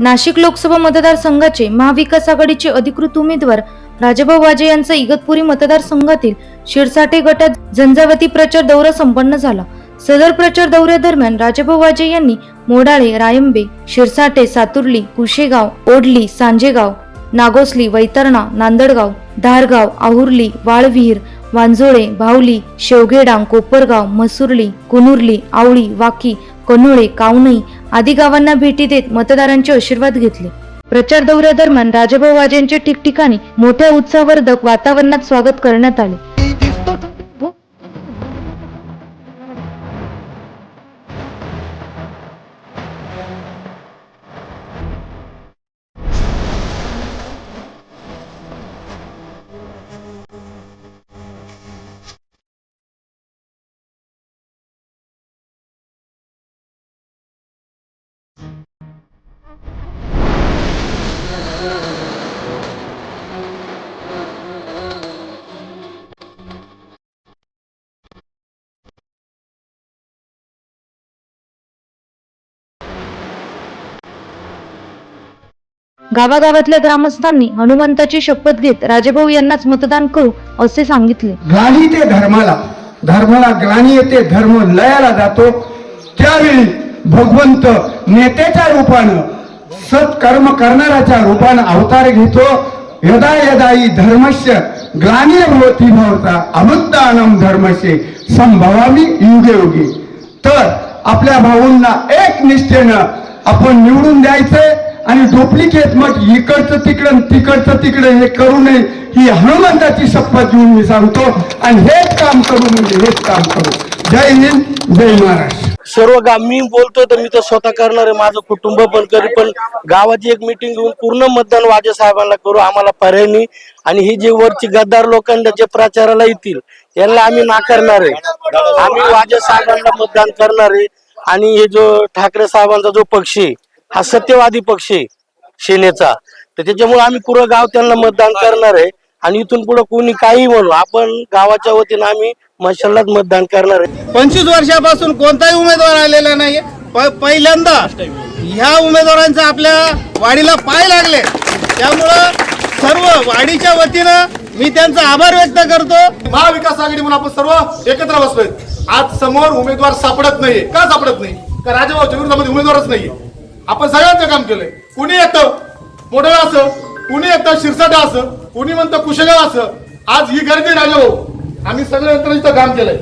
नाशिक लोकसभा मतदारसंघाचे महाविकास आघाडीचे अधिकृत उमेदवार राजाभाऊ वाजे यांचा इगतपुरी मतदारसंघातील शिरसाटे गटात झंझावती प्रचार दौरा संपन्न झाला. सदर प्रचार दौऱ्यादरम्यान राजाभाऊ वाजे यांनी मोडाळे रायंबे शिरसाटे सातुर्ली कुशेगाव ओढली सांजेगाव नागोसली वैतरणा नांदडगाव धारगाव आहुर्ली वाळविहीर वांजोळे भावली शेवगेडांग कोपरगाव मसुर्ली कुनुर्ली आवळी वाकी कनोळे कावनई आदी गावांना भेटी देत मतदारांचे आशीर्वाद घेतले. प्रचार दौऱ्यादरम्यान राजाभाऊ वाजेंचे ठिकठिकाणी मोठ्या उत्साहवर्धक वातावरणात स्वागत करण्यात आले. गावागावातल्या ग्रामस्थांनी हनुमंताची शपथ घेत राजेभाऊ यांनाच मतदान करू असे सांगितले. ग्लानी ते धर्माला धर्माला ग्लानी येते धर्म लयाला जातो. त्यावेळी भगवंत नेत्याच्या रूपानं सत्कर्म करणाऱ्याच्या रूपानं अवतार घेतो. यदा यदाई धर्मस्य भवती भवता अमृतानम धर्मसे संभवामी युगे युगे तर आपल्या भाऊंना एक निष्ठेनं आपण निवडून द्यायचंय. आणि डुप्लिकेट मग इकडचं तिकडं तिकडचं तिकडं हे करू नये ही हनुमंताची शपथ घेऊन मी सांगतो. आणि हेच काम करू म्हणजे हेच काम करू. जय हिंद जय महाराष्ट्र. सर्व गाव मी बोलतोय तर मी तर स्वतः करणार आहे. माझं कुटुंब पण करी पण गावाची एक मिटिंग घेऊन पूर्ण मतदान वाजे साहेबांना करू आम्हाला पर्याय नाही. आणि ही जी वरची गद्दार लोकांना जे प्रचाराला येतील यांना आम्ही नाकारणार आहे. आम्ही वाजे साहेबांना मतदान करणार आहे. आणि हे जो ठाकरे साहेबांचा जो पक्ष आहे हा सत्यवादी पक्ष आहे सेनेचा. तर त्याच्यामुळे आम्ही पुरं गाव त्यांना मतदान करणार आहे. आणि इथून पुढे कोणी काही म्हणू आपण गावाच्या वतीनं आम्ही मशालाच मतदान करणार आहे. पंचवीस वर्षापासून कोणताही उमेदवार आलेला नाही प- पहिल्यांदा ह्या उमेदवारांचा आपल्या वाडीला पाय लागले. त्यामुळं सर्व वाडीच्या वतीनं मी त्यांचा आभार व्यक्त करतो. महाविकास आघाडी म्हणून आपण सर्व एकत्र बसलोय. आज समोर उमेदवार सापडत नाहीये. का सापडत नाही? का राजाभाऊच्या विरोधामध्ये उमेदवारच नाहीये. आपण सगळ्यांचं काम केलंय. कुणी येतं मोठं असं कुणी येतं शिरसाटा असं कुणी म्हणतं कुशगाव असं आज ही गर्दी राजाभाऊ हो. आम्ही सगळ्या यंत्रणेचं काम केलंय.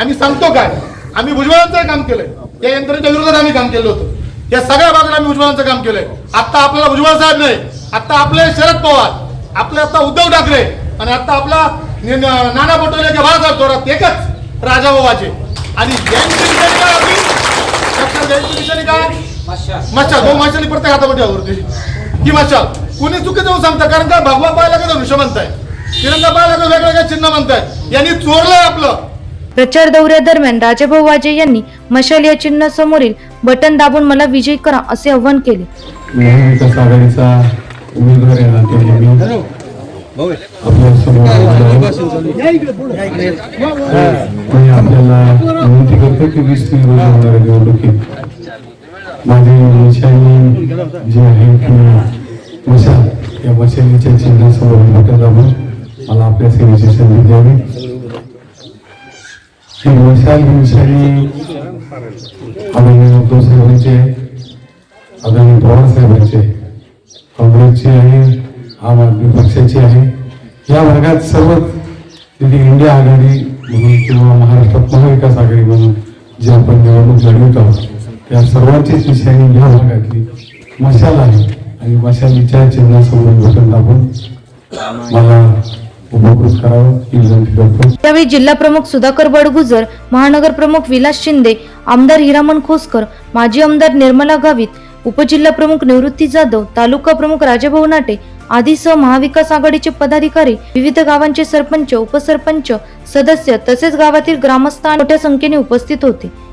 आम्ही सांगतो काय? आम्ही भुजबळांचं काम केलंय. या यंत्रणेच्या विरोधात आम्ही काम केलं होतं. या सगळ्या भागात आम्ही भुजबळांचं काम केलंय. आता आपल्याला भुजबळ साहेब नाही. आता आपले शरद पवार आपले आता उद्धव ठाकरे आणि आता आपला नाना पटोले किंवा बाळासाहेब थोरात एकच राजाबाबाचे आणि जयंती निशाणी काय? काय मशाल भाऊ मशाली प्रत्येक हातामध्ये आवडते ही मशाल. कुणी चुकीचं होऊन सांगतं? कारण का भगवा पाहायला का धनुष्य म्हणताय. तिरंगा पाहायला का वेगवेगळ्या चिन्ह म्हणताय. यांनी चोरलंय आपलं. प्रचार दौऱ्यादरम्यान राजाभाऊ वाजे यांनी मशाल या चिन्हासमोरील बटन दाबून मला विजयी करा असे आवाहन केले. महाविकास आघाडीचा उमेदवार आहे ना त्याने मी आपल्यासमोर मी आपल्याला विनंती करतो की वीस मे रोजी होणाऱ्या निवडणुकीत माझे निशाणी जे आहे की मशाल या मशालीच्या चिन्हासमोर बटन दाबून मला आपल्या सेवेची संधी द्यावी. ही मशाल ही निशाणी आदरणीय उद्धव साहेबांची आहे आदरणीय पवार साहेबांचे काँग्रेसची आहे आम आदमी पक्षाची आहे. या भागात सर्व तिथे इंडिया आघाडी म्हणून किंवा महाराष्ट्रात महाविकास आघाडी म्हणून जी आपण निवडणूक लढवत आहोत या सर्वांचीच विषयाने या मशाल आहे आणि मशालीच्या चिन्हासमोर बटन दाबून मला यावेळी जिल्हा प्रमुख सुधाकर बडगुजर महानगर प्रमुख विलास शिंदे आमदार हिरामण खोसकर माजी आमदार निर्मला गावित उपजिल्हा प्रमुख निवृत्ती जाधव तालुका प्रमुख राजाभाऊ नाटे आदीसह महाविकास आघाडीचे पदाधिकारी विविध गावांचे सरपंच उपसरपंच सदस्य तसेच गावातील ग्रामस्थ मोठ्या संख्येने उपस्थित होते.